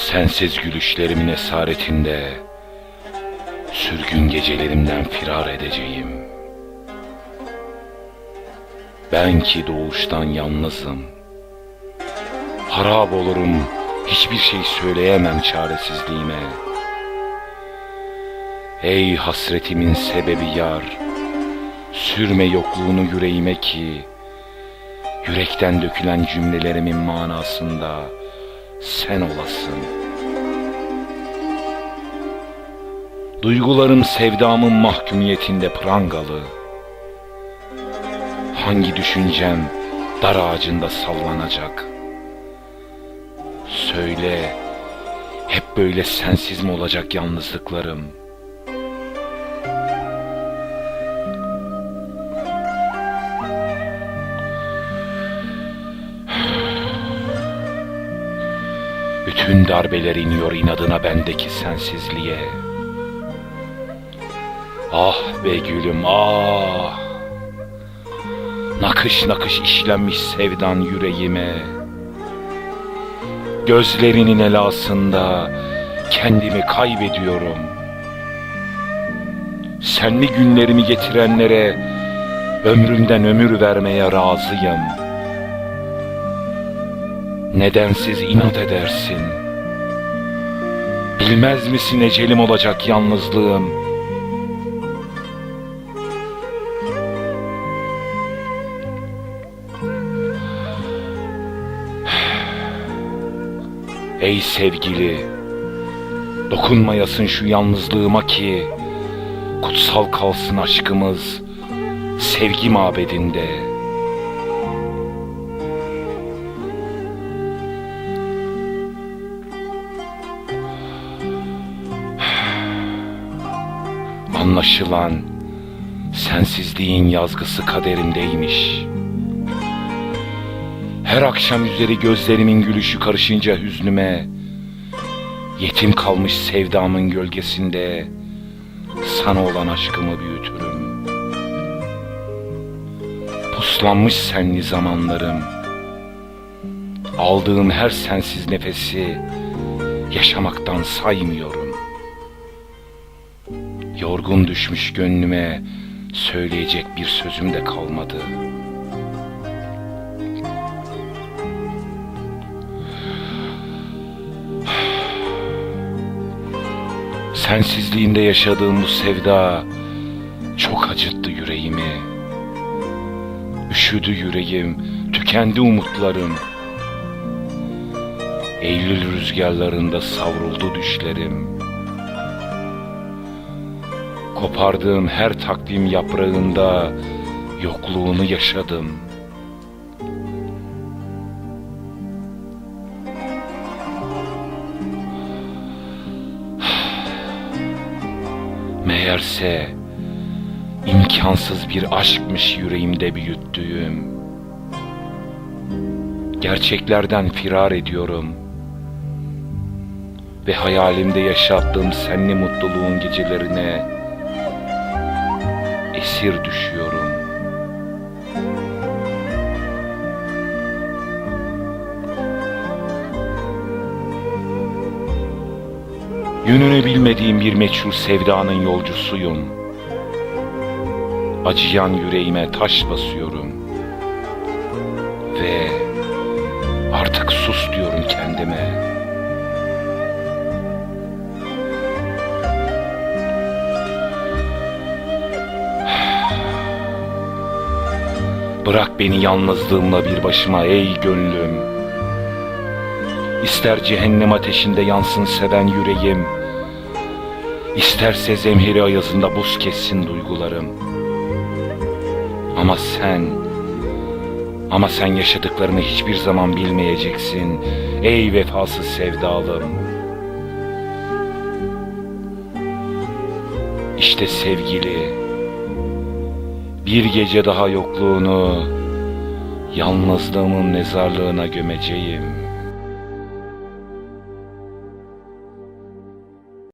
Sensiz gülüşlerimin esaretinde Sürgün gecelerimden firar edeceğim. Ben ki doğuştan yalnızım Harap olurum hiçbir şey söyleyemem çaresizliğime. Ey hasretimin sebebi yar Sürme yokluğunu yüreğime ki Yürekten dökülen cümlelerimin manasında sen olasın. Duygularım sevdamın mahkumiyetinde prangalı. Hangi düşüncem dar ağacında sallanacak? Söyle, hep böyle sensiz mi olacak yalnızlıklarım? Bütün darbeler iniyor inadına bendeki sensizliğe. Ah be gülüm ah. Nakış nakış işlenmiş sevdan yüreğime. Gözlerinin elasında kendimi kaybediyorum. Senli günlerimi getirenlere ömrümden ömür vermeye razıyım.'' Nedensiz inat edersin? Bilmez misin ecelim olacak yalnızlığım? Ey sevgili, dokunmayasın şu yalnızlığıma ki kutsal kalsın aşkımız sevgi mabedinde.'' Anlaşılan sensizliğin yazgısı kaderimdeymiş. Her akşam üzeri gözlerimin gülüşü karışınca hüznüme, yetim kalmış sevdamın gölgesinde sana olan aşkımı büyütürüm. Puslanmış senli zamanlarım, aldığım her sensiz nefesi yaşamaktan saymıyorum. Yorgun düşmüş gönlüme söyleyecek bir sözüm de kalmadı. Sensizliğinde yaşadığım bu sevda çok acıttı yüreğimi. Üşüdü yüreğim, tükendi umutlarım. Eylül rüzgarlarında savruldu düşlerim. Kopardığım her takvim yaprağında yokluğunu yaşadım. Meğerse imkansız bir aşkmış yüreğimde büyüttüğüm. Gerçeklerden firar ediyorum. Ve hayalimde yaşattığım senli mutluluğun gecelerine esir düşüyorum. Yönünü bilmediğim bir meçhul sevdanın yolcusuyum. Acıyan yüreğime taş basıyorum. Ve artık sus diyorum kendime. Bırak beni yalnızlığımla bir başıma ey gönlüm. İster cehennem ateşinde yansın seven yüreğim. İsterse zemheri ayazında buz kessin duygularım. Ama sen, ama sen yaşadıklarını hiçbir zaman bilmeyeceksin. Ey vefasız sevdalım. İşte sevgili, bir gece daha yokluğunu yalnızlığımın mezarlığına gömeceğim.''